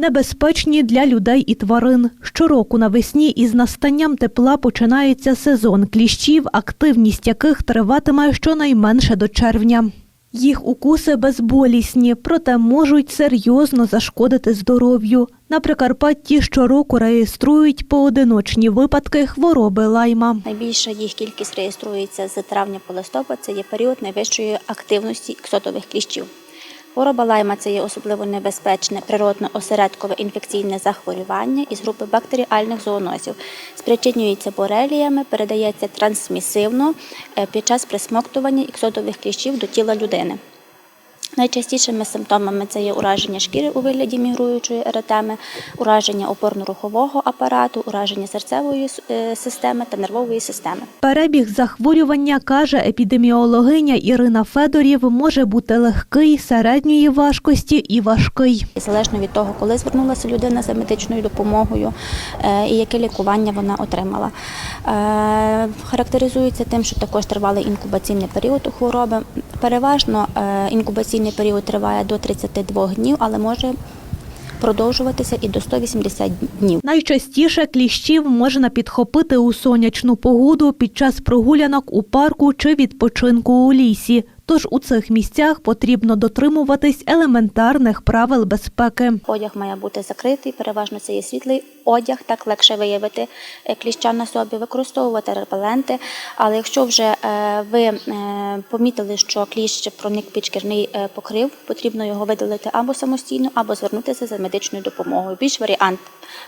Небезпечні для людей і тварин. Щороку навесні із настанням тепла починається сезон кліщів, активність яких триватиме щонайменше до червня. Їх укуси безболісні, проте можуть серйозно зашкодити здоров'ю. На Прикарпатті щороку реєструють поодиночні випадки хвороби лайма. Найбільша їх кількість реєструється з травня по листопад. Це є період найвищої активності іксотових кліщів. Хвороба лайма це є особливо небезпечне природно-осередкове інфекційне захворювання із групи бактеріальних зоонозів. Спричинюється бореліями, передається трансмісивно е, під час присмоктування іксодових кліщів до тіла людини. Найчастішими симптомами це є ураження шкіри у вигляді мігруючої еретеми, ураження опорно-рухового апарату, ураження серцевої е, системи та нервової системи. Перебіг захворювання, каже епідеміологиня Ірина Федорів, може бути легкий, середньої важкості і важкий. І залежно від того, коли звернулася людина за медичною допомогою е, і яке лікування вона отримала. Е, Характеризується тим, що також тривалий інкубаційний період у хвороби. Переважно е, інкубаційний період триває до 32 днів, але може продовжуватися і до 180 днів. Найчастіше кліщів можна підхопити у сонячну погоду під час прогулянок у парку чи відпочинку у лісі. Тож у цих місцях потрібно дотримуватись елементарних правил безпеки. Одяг має бути закритий, переважно це є світлий одяг, так легше виявити е, кліща на собі, використовувати репеленти. Але якщо вже е, ви е, помітили, що кліщ проник під шкірний покрив, потрібно його видалити або самостійно, або звернутися за медичною допомогою. Більш варіант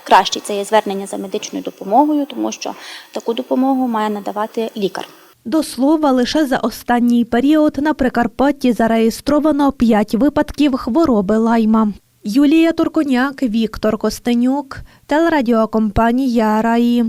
кращий це є звернення за медичною допомогою, тому що таку допомогу має надавати лікар. До слова, лише за останній період на Прикарпатті зареєстровано 5 випадків хвороби лайма. Юлія Турконяк, Віктор Костенюк, телерадіокомпанія Раї.